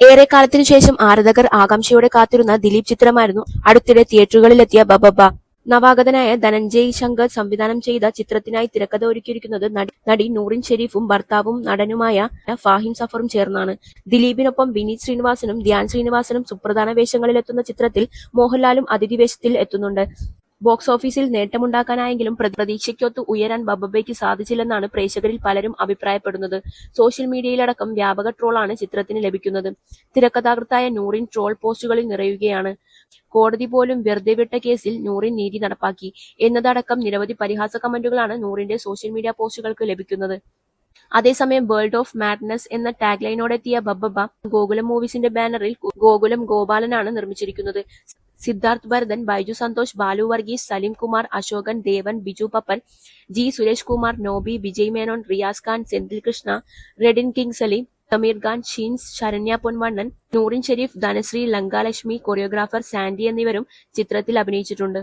ഏറെക്കാലത്തിനു ശേഷം ആരാധകർ ആകാംക്ഷയോടെ കാത്തിരുന്ന ദിലീപ് ചിത്രമായിരുന്നു. അടുത്തിടെ തിയേറ്ററുകളിലെത്തിയ ബബബ നവാഗതനായ ധനഞ്ജയ് ശങ്കർ സംവിധാനം ചെയ്ത ചിത്രത്തിനായി തിരക്കഥ ഒരുക്കിയിരിക്കുന്നത് നടി നൂറിൻ ഷെരീഫും ഭർത്താവും നടനുമായ ഫാഹിം സഫറും ചേർന്നാണ്. ദിലീപിനൊപ്പം വിനീത് ശ്രീനിവാസനും ധ്യാൻ ശ്രീനിവാസനും സുപ്രധാന വേഷങ്ങളിലെത്തുന്ന ചിത്രത്തിൽ മോഹൻലാലും അതിഥി വേഷത്തിൽ എത്തുന്നുണ്ട്. ബോക്സ് ഓഫീസിൽ നേട്ടമുണ്ടാക്കാനായെങ്കിലും പ്ര- പ്രതീക്ഷയ്ക്കൊത്ത് ഉയരാൻ ബബബയ്ക്ക് സാധിച്ചില്ലെന്നാണ് പ്രേക്ഷകരിൽ പലരും അഭിപ്രായപ്പെടുന്നത്. സോഷ്യൽ മീഡിയയിലടക്കം വ്യാപക ട്രോളാണ് ചിത്രത്തിന് ലഭിക്കുന്നത്. തിരക്കഥാകൃത്തായ നൂറിൻ ട്രോൾ പോസ്റ്റുകളിൽ നിറയുകയാണ്. കോടതി പോലും വെറുതെ വിട്ട കേസിൽ നൂറിൻ നീതി നടപ്പാക്കി. എന്നതടക്കം നിരവധി പരിഹാസ കമന്റുകളാണ് നൂറിന്റെ സോഷ്യൽ മീഡിയ പോസ്റ്റുകൾക്ക് ലഭിക്കുന്നത്. അതേസമയം വേൾഡ് ഓഫ് മാഡ്നസ് എന്ന ടാഗ് ലൈനോടെത്തിയ ബബ്ബബ ഗോകുലം മൂവീസിന്റെ ബാനറിൽ ഗോകുലം ഗോപാലനാണ് നിർമ്മിച്ചിരിക്കുന്നത്. Siddharth Bharathan Baiju Santhosh Balu Varghese Saleem Kumar Ashokan Devan Biju Pappan G Suresh Kumar Noby Vijay Menon Riyas Khan Senthil Krishna Redin king Saleem Sameer Khan ഷീൻസ് Saranya Ponvannan Noorin Shereef Dhanashree Lankalakshmi choreographer Sandy എന്നിവരും ചിത്രത്തിൽ അഭിനയിച്ചിട്ടുണ്ട്.